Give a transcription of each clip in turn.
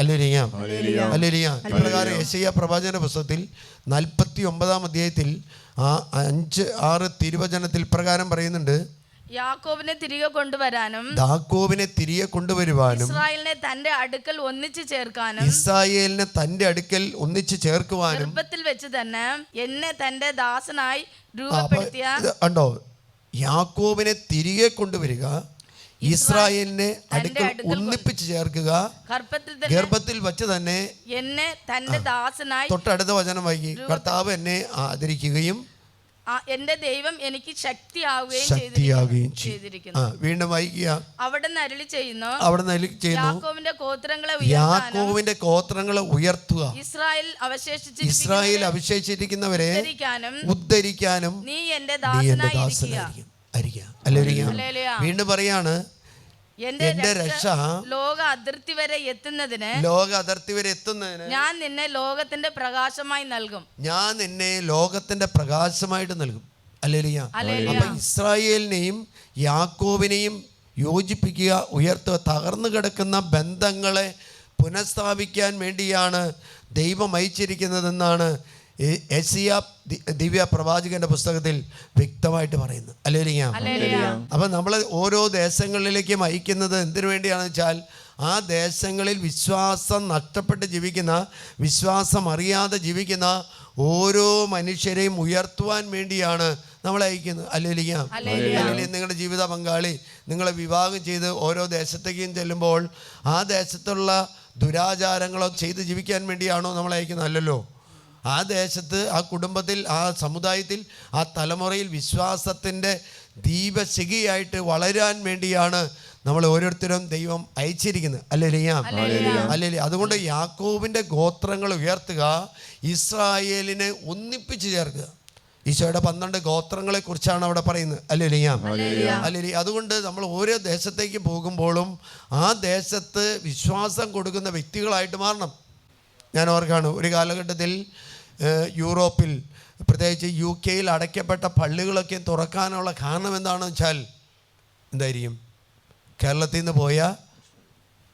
അല്ലേലിയാം ഇപ്രകാരം യശയ്യ പ്രവാചന പുസ്തകത്തിൽ നാൽപ്പത്തി ഒമ്പതാം അധ്യായത്തിൽ ആ അഞ്ച് ആറ് തിരുവചനത്തിൽ പ്രകാരം പറയുന്നുണ്ട്. യാക്കോബിനെ തിരികെ കൊണ്ടുവരാനും യാക്കോബിനെ തിരികെ കൊണ്ടുവരുവാനും ഇസ്രായേലിനെ തന്റെ അടുക്കൽ ഒന്നിച്ചു ചേർക്കാനും ഇസ്രായേലിനെ തന്റെ അടുക്കൽ ഒന്നിച്ചു ചേർക്കുവാനും ഗർഭത്തിൽ വെച്ച് തന്നെ എന്നെ തന്റെ ദാസനായി രൂപപ്പെടുത്തിയ കണ്ടോ? യാക്കോബിനെ തിരികെ കൊണ്ടുവരിക ഇസ്രായേലിനെ അടുക്കൽ ഒന്നിപ്പിച്ച് ചേർക്കുക. ഗർഭത്തിൽ വച്ച് തന്നെ എന്നെ തന്റെ ദാസനായി തൊട്ടടുത്ത വചനം വൈകി കർത്താവ് എന്നെ ആദരിക്കുകയും എന്റെ ദൈവം എനിക്ക് ശക്തിയാവുകയും ചെയ്തിരിക്കുന്നു വീണ്ടും വായിക്കുക. അവിടെ നരളി ചെയ്യുന്നു. അവിടെ യാക്കോവിന്റെ ഗോത്രങ്ങളെ യാക്കോവിന്റെ കോത്രങ്ങളെ ഉയർത്തുക. ഇസ്രായേൽ അവശേഷിച്ച് ഇസ്രായേൽ അവശേഷിച്ചിരിക്കുന്നവരെ ഉദ്ധരിക്കാനും നീ എന്റെ നീ വീണ്ടും പറയാണ് എന്റെ രക്ഷ ലോക അതിർത്തി വരെ എത്തുന്നതിന് ലോക അതിർത്തി വരെ എത്തുന്നതിന് ഞാൻ നിന്നെ ലോകത്തിന്റെ പ്രകാശമായി നൽകും. ഞാൻ നിന്നെ ലോകത്തിന്റെ പ്രകാശമായിട്ട് നൽകും. അല്ലേലിയ. അപ്പൊ ഇസ്രായേലിനെയും യാക്കോബിനെയും യോജിപ്പിക്കുക ഉയർത്തുക തകർന്നു കിടക്കുന്ന ബന്ധങ്ങളെ പുനഃസ്ഥാപിക്കാൻ വേണ്ടിയാണ് ദൈവം അയച്ചിരിക്കുന്നതെന്നാണ് എ- എസിയ ദിവ്യ പ്രവാചകന്റെ പുസ്തകത്തിൽ വ്യക്തമായിട്ട് പറയുന്നു. അല്ലേലിങ്ങ. അപ്പം നമ്മൾ ഓരോ ദേശങ്ങളിലേക്കും അയക്കുന്നത് എന്തിനു വേണ്ടിയാണെന്ന് വെച്ചാൽ ആ ദേശങ്ങളിൽ വിശ്വാസം നഷ്ടപ്പെട്ട് ജീവിക്കുന്ന വിശ്വാസം അറിയാതെ ജീവിക്കുന്ന ഓരോ മനുഷ്യരെയും ഉയർത്തുവാൻ വേണ്ടിയാണ് നമ്മൾ അയക്കുന്നത്. അല്ലെങ്കിൽ അല്ലെങ്കിൽ നിങ്ങളുടെ ജീവിത പങ്കാളി നിങ്ങളെ വിവാഹം ചെയ്ത് ഓരോ ദേശത്തേക്കും ചെല്ലുമ്പോൾ ആ ദേശത്തുള്ള ദുരാചാരങ്ങളോ ചെയ്ത് ജീവിക്കാൻ വേണ്ടിയാണോ നമ്മൾ അയക്കുന്നത്? അല്ലല്ലോ. ആ ദേശത്ത് ആ കുടുംബത്തിൽ ആ സമുദായത്തിൽ ആ തലമുറയിൽ വിശ്വാസത്തിന്റെ ദീപശിഖിയായിട്ട് വളരാൻ വേണ്ടിയാണ് നമ്മൾ ഓരോരുത്തരും ദൈവം അയച്ചിരിക്കുന്നത്. അല്ലേ ലിയാം അല്ലേ അതുകൊണ്ട് യാക്കോബിന്റെ ഗോത്രങ്ങൾ ഉയർത്തുക ഇസ്രായേലിനെ ഒന്നിപ്പിച്ച് ചേർക്കുക. ഈശോയുടെ പന്ത്രണ്ട് ഗോത്രങ്ങളെ കുറിച്ചാണ് അവിടെ പറയുന്നത്. അല്ലേ അല്ലേ അതുകൊണ്ട് നമ്മൾ ഓരോ ദേശത്തേക്ക് പോകുമ്പോഴും ആ ദേശത്ത് വിശ്വാസം കൊടുക്കുന്ന വ്യക്തികളായിട്ട് മാറണം. ഞാൻ ഓർക്കാണ് ഒരു കാലഘട്ടത്തിൽ യൂറോപ്പിൽ പ്രത്യേകിച്ച് യു കെയിൽ അടയ്ക്കപ്പെട്ട പള്ളികളൊക്കെ തുറക്കാനുള്ള കാരണം എന്താണെന്ന് വെച്ചാൽ എന്തായിരിക്കും? കേരളത്തിൽ നിന്ന് പോയ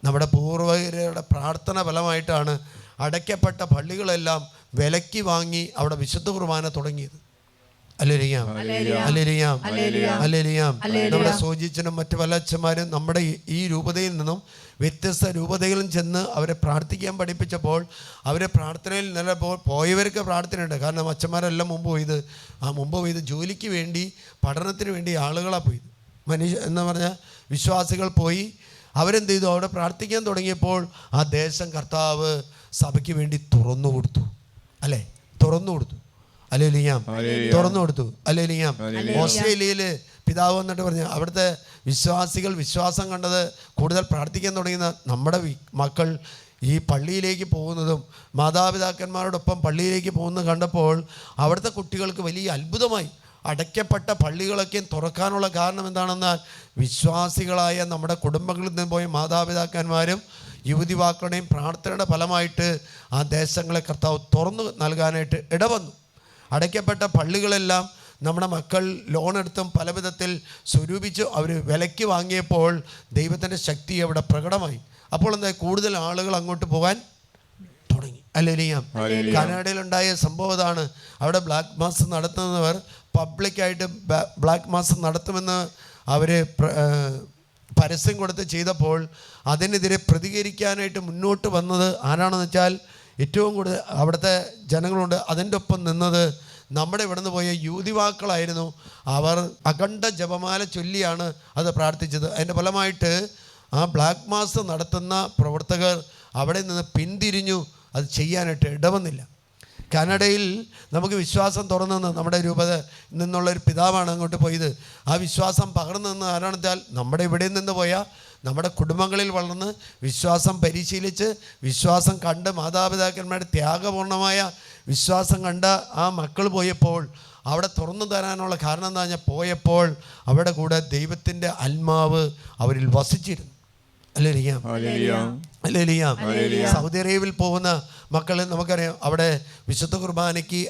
നമ്മുടെ പൂർവകരുടെ പ്രാർത്ഥന ഫലമായിട്ടാണ് അടയ്ക്കപ്പെട്ട പള്ളികളെല്ലാം വിലക്കി വാങ്ങി അവിടെ വിശുദ്ധ കുർബാന തുടങ്ങിയത്. അല്ലേലിയാം അല്ലേലിയാം അല്ലേലിയാം നമ്മുടെ സോജിച്ചനും മറ്റു പല അച്ഛന്മാരും നമ്മുടെ ഈ- രൂപതയിൽ നിന്നും വ്യത്യസ്ത രൂപതയിലും ചെന്ന് അവരെ പ്രാർത്ഥിക്കാൻ പഠിപ്പിച്ചപ്പോൾ അവരെ പ്രാർത്ഥനയിൽ നിലപ്പോൾ പോയവർക്ക് പ്രാർത്ഥനയുണ്ട്. കാരണം അച്ഛന്മാരെല്ലാം മുമ്പ് പോയത്. ആ മുമ്പ് പോയത് ജോലിക്ക് വേണ്ടി പഠനത്തിന് വേണ്ടി ആളുകളാണ് പോയത്. മനുഷ്യ എന്ന് പറഞ്ഞ വിശ്വാസികൾ പോയി അവരെന്ത് ചെയ്തു? അവിടെ പ്രാർത്ഥിക്കാൻ തുടങ്ങിയപ്പോൾ ആ ദേശം കർത്താവ് സഭയ്ക്ക് വേണ്ടി തുറന്നു കൊടുത്തു. അല്ലേ? തുറന്നു കൊടുത്തു. അല്ലേ ലിയാം തുറന്നു കൊടുത്തു. അലേലിയാം. ഓസ്ട്രേലിയയിൽ പിതാവ് എന്നിട്ട് പറഞ്ഞു അവിടുത്തെ വിശ്വാസികൾ വിശ്വാസം കണ്ടത് കൂടുതൽ പ്രാർത്ഥിക്കാൻ തുടങ്ങുന്ന നമ്മുടെ മക്കൾ ഈ പള്ളിയിലേക്ക് പോകുന്നതും മാതാപിതാക്കന്മാരോടൊപ്പം പള്ളിയിലേക്ക് പോകുന്നത് കണ്ടപ്പോൾ അവിടുത്തെ കുട്ടികൾക്ക് വലിയ അത്ഭുതമായി. അടയ്ക്കപ്പെട്ട പള്ളികളൊക്കെ തുറക്കാനുള്ള കാരണം എന്താണെന്നാൽ വിശ്വാസികളായ നമ്മുടെ കുടുംബങ്ങളിൽ നിന്ന് പോയ മാതാപിതാക്കന്മാരും യുവതിവാക്കളുടെയും പ്രാർത്ഥനയുടെ ഫലമായിട്ട് ആ ദേശങ്ങളെ കർത്താവ് തുറന്നു നൽകാനായിട്ട് ഇടവന്നു. അടയ്ക്കപ്പെട്ട പള്ളികളെല്ലാം നമ്മുടെ മക്കൾ ലോണെടുത്തും പല വിധത്തിൽ സ്വരൂപിച്ച് അവർ വിലയ്ക്ക് വാങ്ങിയപ്പോൾ ദൈവത്തിന്റെ ശക്തി അവിടെ പ്രകടമായി. അപ്പോൾ എന്താ കൂടുതൽ ആളുകൾ അങ്ങോട്ട് പോകാൻ തുടങ്ങി. അല്ലേലിയാം കനഡയിലുണ്ടായ സംഭവം ഇതാണ് അവിടെ ബ്ലാക്ക് മാസ് നടത്തുന്നവർ പബ്ലിക്കായിട്ട് ബ്ലാക്ക് മാസ് നടത്തുമെന്ന് അവർ പരസ്യം കൊടുത്ത് ചെയ്തപ്പോൾ അതിനെതിരെ പ്രതികരിക്കാനായിട്ട് മുന്നോട്ട് വന്നത് ആരാണെന്ന് വെച്ചാൽ ഏറ്റവും കൂടുതൽ അവിടുത്തെ ജനങ്ങളുണ്ട്. അതിന്റെ ഒപ്പം നിന്നത് നമ്മുടെ ഇവിടെ നിന്ന് പോയ യുവതിവാക്കളായിരുന്നു അവർ അഖണ്ഡ ജപമാല ചൊല്ലിയാണ് അത് പ്രാർത്ഥിച്ചത്. അതിന്റെ ഫലമായിട്ട് ആ ബ്ലാക്ക് മാസ് നടത്തുന്ന പ്രവർത്തകർ അവിടെ നിന്ന് പിന്തിരിഞ്ഞു. അത് ചെയ്യാനായിട്ട് ഇടവന്നില്ല. കാനഡയിൽ നമുക്ക് വിശ്വാസം തുറന്നു നമ്മുടെ രൂപത നിന്നുള്ള ഒരു പിതാവാണ് അങ്ങോട്ട് പോയത്. ആ വിശ്വാസം പകർന്നു നിന്ന് വെച്ചാൽ നമ്മുടെ ഇവിടെ നിന്ന് പോയ നമ്മുടെ കുടുംബങ്ങളിൽ വളർന്ന് വിശ്വാസം പരിശീലിച്ച് വിശ്വാസം കണ്ട് മാതാപിതാക്കന്മാരുടെ ത്യാഗപൂർണമായ വിശ്വാസം കണ്ട ആ മക്കൾ പോയപ്പോൾ അവിടെ തുറന്നു തരാനുള്ള കാരണം എന്താ പറഞ്ഞാൽ പോയപ്പോൾ അവിടെ കൂടെ ദൈവത്തിന്റെ ആത്മാവ് അവരിൽ വസിച്ചിരുന്നു. അല്ലേ സൗദി അറേബ്യയിൽ പോകുന്ന മക്കൾ നമുക്കറിയാം അവിടെ വിശുദ്ധ കുർബാനയ്ക്ക്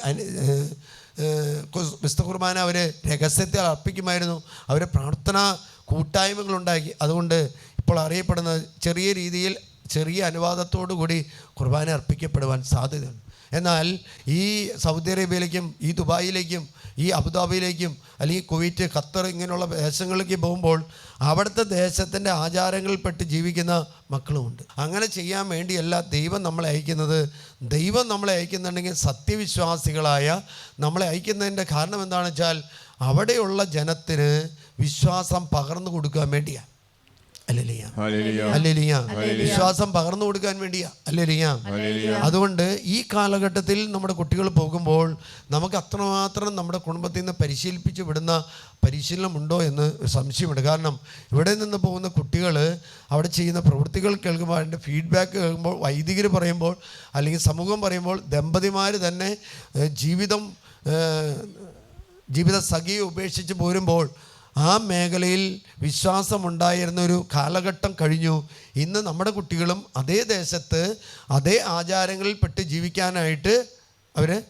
വിശുദ്ധ കുർബാന അവർ രഹസ്യത്തിൽ അർപ്പിക്കുമായിരുന്നു. അവരെ പ്രാർത്ഥന കൂട്ടായ്മകളുണ്ടാക്കി. അതുകൊണ്ട് ഇപ്പോൾ അറിയപ്പെടുന്ന ചെറിയ രീതിയിൽ ചെറിയ അനുവാദത്തോടു കൂടി കുർബാന അർപ്പിക്കപ്പെടുവാൻ സാധ്യതയുണ്ട്. എന്നാൽ ഈ സൗദി അറേബ്യയിലേക്കും ഈ ദുബായിലേക്കും ഈ അബുദാബിയിലേക്കും അല്ലെങ്കിൽ കുവൈറ്റ് ഖത്തർ ഇങ്ങനെയുള്ള ദേശങ്ങളിലേക്ക് പോകുമ്പോൾ അവിടുത്തെ ദേശത്തിന്റെ ആചാരങ്ങളിൽപ്പെട്ട് ജീവിക്കുന്ന മക്കളുമുണ്ട്. അങ്ങനെ ചെയ്യാൻ വേണ്ടിയല്ല ദൈവം നമ്മളെ അയക്കുന്നത്. ദൈവം നമ്മളെ അയക്കുന്നുണ്ടെങ്കിൽ സത്യവിശ്വാസികളായ നമ്മളെ അയക്കുന്നതിന്റെ കാരണം എന്താണെന്ന് വെച്ചാൽ അവിടെയുള്ള ജനത്തിന് വിശ്വാസം പകർന്നു കൊടുക്കാൻ വേണ്ടിയാ. വിശ്വാസം പകർന്നു കൊടുക്കാൻ വേണ്ടിയാ. അല്ലല്ലിയ അതുകൊണ്ട് ഈ കാലഘട്ടത്തിൽ നമ്മുടെ കുട്ടികൾ പോകുമ്പോൾ നമുക്ക് അത്രമാത്രം നമ്മുടെ കുടുംബത്തിൽ നിന്ന് പരിശീലിപ്പിച്ച് വിടുന്ന പരിശീലനം ഉണ്ടോ എന്ന് സംശയമുണ്ട്. കാരണം ഇവിടെ നിന്ന് പോകുന്ന കുട്ടികൾ അവിടെ ചെയ്യുന്ന പ്രവൃത്തികൾ കേൾക്കുമ്പോൾ അതിന്റെ ഫീഡ്ബാക്ക് കേൾക്കുമ്പോൾ വൈദികർ പറയുമ്പോൾ അല്ലെങ്കിൽ സമൂഹം പറയുമ്പോൾ ദമ്പതിമാർ തന്നെ ജീവിതം ജീവിത സഖിയെ ഉപേക്ഷിച്ച് പോരുമ്പോൾ ആ മേഖലയിൽ വിശ്വാസമുണ്ടായിരുന്ന ഒരു കാലഘട്ടം കഴിഞ്ഞു. ഇന്ന് നമ്മുടെ കുട്ടികളും അതേ ദേശത്ത് അതേ ആചാരങ്ങളിൽപ്പെട്ട് ജീവിക്കാനായിട്ട് അവർ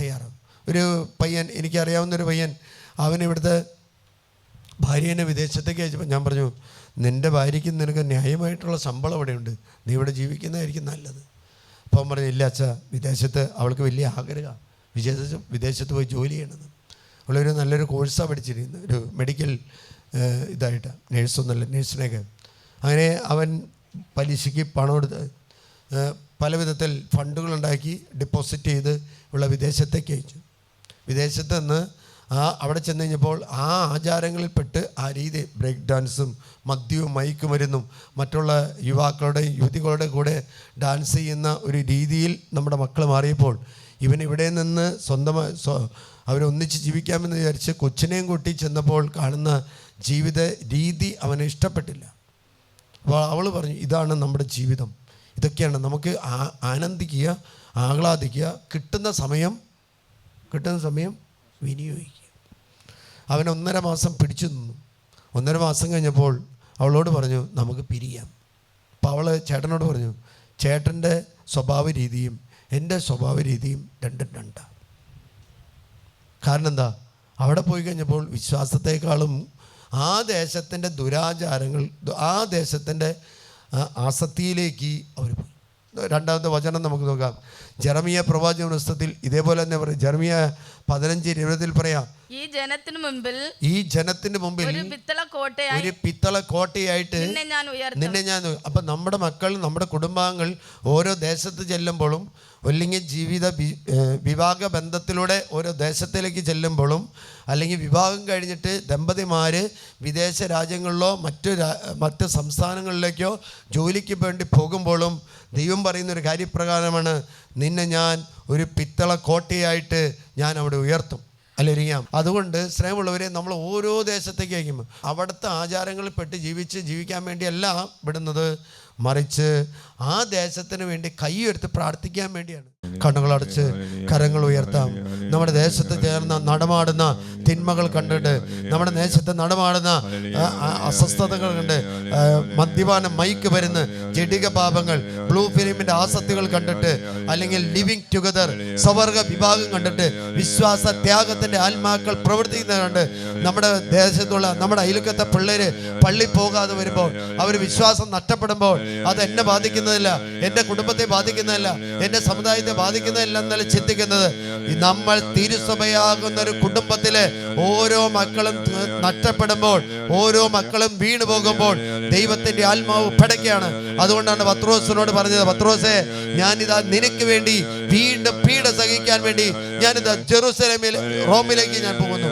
തയ്യാറാവും ഒരു പയ്യൻ എനിക്കറിയാവുന്നൊരു പയ്യൻ അവൻ ഇവിടുത്തെ ഭാര്യേനെ വിദേശത്തേക്ക് അയച്ചപ്പോൾ ഞാൻ പറഞ്ഞു നിന്റെ ഭാര്യയ്ക്ക് നിനക്ക് ന്യായമായിട്ടുള്ള ശമ്പളം ഇവിടെയുണ്ട് നീ ഇവിടെ ജീവിക്കുന്നതായിരിക്കും നല്ലത്. അപ്പം പറഞ്ഞു ഇല്ല അച്ഛ വിദേശത്ത് അവൾക്ക് വലിയ ആഗ്രഹമാണ്. വിദേശത്ത് വിദേശത്ത് പോയി ജോലി ചെയ്യണമെന്ന്. അവളൊരു നല്ലൊരു കോഴ്സാണ് പഠിച്ചിരിക്കുന്നത്. ഒരു മെഡിക്കൽ ഇതായിട്ട് നേഴ്സൊന്നല്ല നേഴ്സിനെയൊക്കെ അങ്ങനെ അവൻ പലിശയ്ക്ക് പണം എടുത്ത് പല വിധത്തിൽ ഫണ്ടുകളുണ്ടാക്കി ഡെപ്പോസിറ്റ് ചെയ്ത് ഉള്ള വിദേശത്തേക്ക് അയച്ചു. വിദേശത്ത് നിന്ന് ആ അവിടെ ചെന്ന് കഴിഞ്ഞപ്പോൾ ആ ആചാരങ്ങളിൽപ്പെട്ട് ആ രീതി ബ്രേക്ക് ഡാൻസും മദ്യവും മയക്കുമരുന്നും മറ്റുള്ള യുവാക്കളുടെ യുവതികളുടെ കൂടെ ഡാൻസ് ചെയ്യുന്ന ഒരു രീതിയിൽ നമ്മുടെ മക്കൾ മാറിയപ്പോൾ ഇവൻ ഇവിടെ നിന്ന് സ്വന്തമായി സ്വ അവരൊന്നിച്ച് ജീവിക്കാമെന്ന് വിചാരിച്ച് കൊച്ചിനെയും കൂട്ടി ചെന്നപ്പോൾ കാണുന്ന ജീവിത രീതി അവന് ഇഷ്ടപ്പെട്ടില്ല. അപ്പോൾ അവൾ പറഞ്ഞു ഇതാണ് നമ്മുടെ ജീവിതം. ഇതൊക്കെയാണ് നമുക്ക് ആനന്ദിക്കുക ആഹ്ലാദിക്കുക കിട്ടുന്ന സമയം കിട്ടുന്ന സമയം വിനിയോഗിക്കുക. അവൻ ഒന്നര മാസം പിടിച്ചു നിന്നു. ഒന്നര മാസം കഴിഞ്ഞപ്പോൾ അവളോട് പറഞ്ഞു നമുക്ക് പിരിയാം. അപ്പോൾ അവൾ ചേട്ടനോട് പറഞ്ഞു ചേട്ടന്റെ സ്വഭാവ രീതിയും എന്റെ സ്വഭാവ രീതിയും രണ്ടും. രണ്ടാണ് കാരണം എന്താ അവിടെ പോയി കഴിഞ്ഞപ്പോൾ വിശ്വാസത്തെക്കാളും ആ ദേശത്തിന്റെ ദുരാചാരങ്ങൾ ആ ദേശത്തിന്റെ ആസക്തിയിലേക്ക് അവർ പോയി. രണ്ടാമത്തെ വചനം നമുക്ക് നോക്കാം. ജെറമിയ പ്രവാചക പുസ്തകത്തിൽ ഇതേപോലെ തന്നെ പറയും. ജെറമിയ പതിനഞ്ച് ഇരുപതിൽ പറയാം. ഈ ജനത്തിന് മുമ്പിൽ ഈ ജനത്തിന് മുമ്പിൽ ഒരു പിത്തള കോട്ടയായി ഒരു പിത്തള കോട്ടയായിട്ട് നിന്നെ ഞാൻ ഉയർത്തും. നിന്നെ ഞാൻ അപ്പം നമ്മുടെ മക്കൾ നമ്മുടെ കുടുംബാംഗങ്ങൾ ഓരോ ദേശത്ത് ചെല്ലുമ്പോഴും അല്ലെങ്കിൽ ജീവിത വിവാഹ ബന്ധത്തിലൂടെ ഓരോ ദേശത്തിലേക്ക് ചെല്ലുമ്പോഴും അല്ലെങ്കിൽ വിവാഹം കഴിഞ്ഞിട്ട് ദമ്പതിമാർ വിദേശ രാജ്യങ്ങളിലോ മറ്റു മറ്റു മറ്റ് സംസ്ഥാനങ്ങളിലേക്കോ ജോലിക്ക് വേണ്ടി പോകുമ്പോഴും ദൈവം പറയുന്ന ഒരു കാര്യപ്രകാരമാണ് നിന്നെ ഞാൻ ഒരു പിത്തള കോട്ടയായിട്ട് ഞാൻ അവിടെ ഉയർത്തും. അല്ലരിയാം അതുകൊണ്ട് സ്നേഹമുള്ളവരെ നമ്മൾ ഓരോ ദേശത്തേക്ക് അയക്കുമ്പോൾ അവിടുത്തെ ആചാരങ്ങളിൽ പെട്ട് ജീവിച്ച് ജീവിക്കാൻ വേണ്ടിയല്ല വിടുന്നത് മറിച്ച് ആ ദേശത്തിന് വേണ്ടി കൈയെടുത്ത് പ്രാർത്ഥിക്കാൻ വേണ്ടിയാണ്. കണ്ണുകളടച്ച് കരങ്ങൾ ഉയർത്താം. നമ്മുടെ ദേശത്ത് ചേർന്ന നടമാടുന്ന തിന്മകൾ കണ്ടിട്ട് നമ്മുടെ ദേശത്ത് നടമാടുന്ന അസ്വസ്ഥതകൾ കണ്ട് മദ്യപാനം മൈക്ക് വരുന്ന ജഡിക പാപങ്ങൾ ബ്ലൂ ഫിലിമിന്റെ ആസക്തികൾ കണ്ടിട്ട് അല്ലെങ്കിൽ ലിവിങ് ടുഗദർ സ്വവർഗ വിഭാഗം കണ്ടിട്ട് വിശ്വാസ ത്യാഗത്തിന്റെ ആത്മാക്കൾ പ്രവർത്തിക്കുന്നത് കണ്ട് നമ്മുടെ ദേശത്തുള്ള നമ്മുടെ അയൽക്കത്തെ പിള്ളേര് പള്ളി പോകാതെ വരുമ്പോൾ അവർ വിശ്വാസം നഷ്ടപ്പെടുമ്പോൾ അത് എന്നെ ബാധിക്കുന്നതല്ല എന്റെ കുടുംബത്തെ ബാധിക്കുന്നതല്ല എന്റെ സമുദായത്തെ ബാധിക്കുന്നതല്ല നല്ല ചിന്തിക്കുന്നത് നമ്മൾ തിരുസഭയാകുന്ന ഒരു കുടുംബത്തിലെ ഓരോ മക്കളും നഷ്ടപ്പെടുമ്പോൾ ഓരോ മക്കളും വീണു പോകുമ്പോൾ ദൈവത്തിന്റെ ആത്മാവ് പടയ്ക്കാണ് അതുകൊണ്ടാണ് പത്രോസിനോട് പറഞ്ഞത് പത്രോസെ ഞാനിതാ നിനക്ക് വേണ്ടി വീണ്ടും പീഡ സഹിക്കാൻ വേണ്ടി ഞാനിതാ ജെറുസലേമിൽ റോമിലേക്ക് ഞാൻ പോകുന്നു.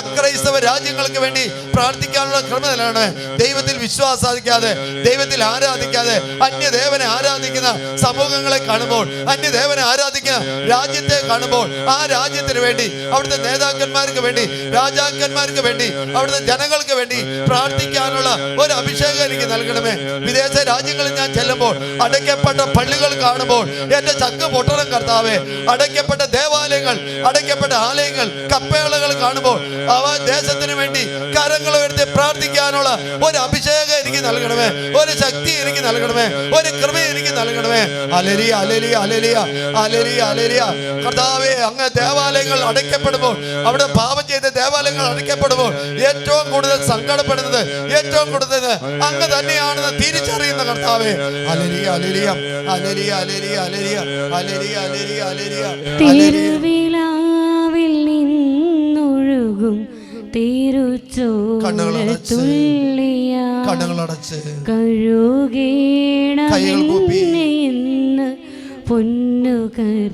അക്രൈസ്തവ രാജ്യങ്ങൾക്ക് വേണ്ടി പ്രാർത്ഥിക്കാനുള്ള ക്രമത്തിലാണ് ദൈവത്തിൽ വിശ്വാസാധിക്കാതെ ദൈവത്തിൽ ആരാധിക്കാതെ അന്യദേവനെ ആരാധിക്കുന്ന സമൂഹങ്ങളെ കാണുമ്പോൾ അന്യദേവനെ ആരാധിക്കുന്ന രാജ്യത്തെ കാണുമ്പോൾ ആ രാജ്യത്തിന് വേണ്ടി അവിടുത്തെ നേതാക്കന്മാർക്ക് വേണ്ടി രാജാക്കന്മാർക്ക് വേണ്ടി അവിടുത്തെ ജനങ്ങൾക്ക് വേണ്ടി പ്രാർത്ഥിക്കാനുള്ള ഒരു അഭിഷേകം എനിക്ക് നൽകണമേ. വിദേശ രാജ്യങ്ങളിൽ ഞാൻ ചെല്ലുമ്പോൾ അടയ്ക്കപ്പെട്ട പള്ളികൾ കാണുമ്പോൾ എന്റെ ചക്ക് പൊട്ടണം കർത്താവേ. അടയ്ക്കപ്പെട്ട ദേവാലയങ്ങൾ അടയ്ക്കപ്പെട്ട ആലയങ്ങൾ കപ്പേളകൾ കാണുമ്പോൾ കാണുമ്പോൾ അവ ദേശത്തിന് വേണ്ടി കരങ്ങൾ ഉയർത്തി പ്രാർത്ഥിക്കാനുള്ള ഒരു അഭിഷേകം എനിക്ക് നൽകണമേ ഒരു ശക്തി എനിക്ക് നൽകണമേ ഒരു കൃപ എനിക്ക് നൽകണമേ അലരി അലരി അലരിയ അലരി അലരിയ കർത്താവെ അങ്ങ് ദേവാലയങ്ങൾ അടയ്ക്കപ്പെടുമ്പോൾ അവിടെ പാപം ചെയ്ത ദേവാലയങ്ങൾ അടയ്ക്കപ്പെടുമ്പോൾ ഏറ്റവും കൂടുതൽ സങ്കടപ്പെടുന്നത് ഏറ്റവും കൂടുതൽ അങ്ങ് തന്നെയാണെന്ന് തിരിച്ചറിയുന്ന കർത്താവെ അലരിയ അലരിയ അലരിയ അലരിയ അലരിയ അലരിയ അലരിയ അലലിയ തിരുച്ചോളിയ കടകളടച്ച് കഴുകേണ പൊന്നു കർ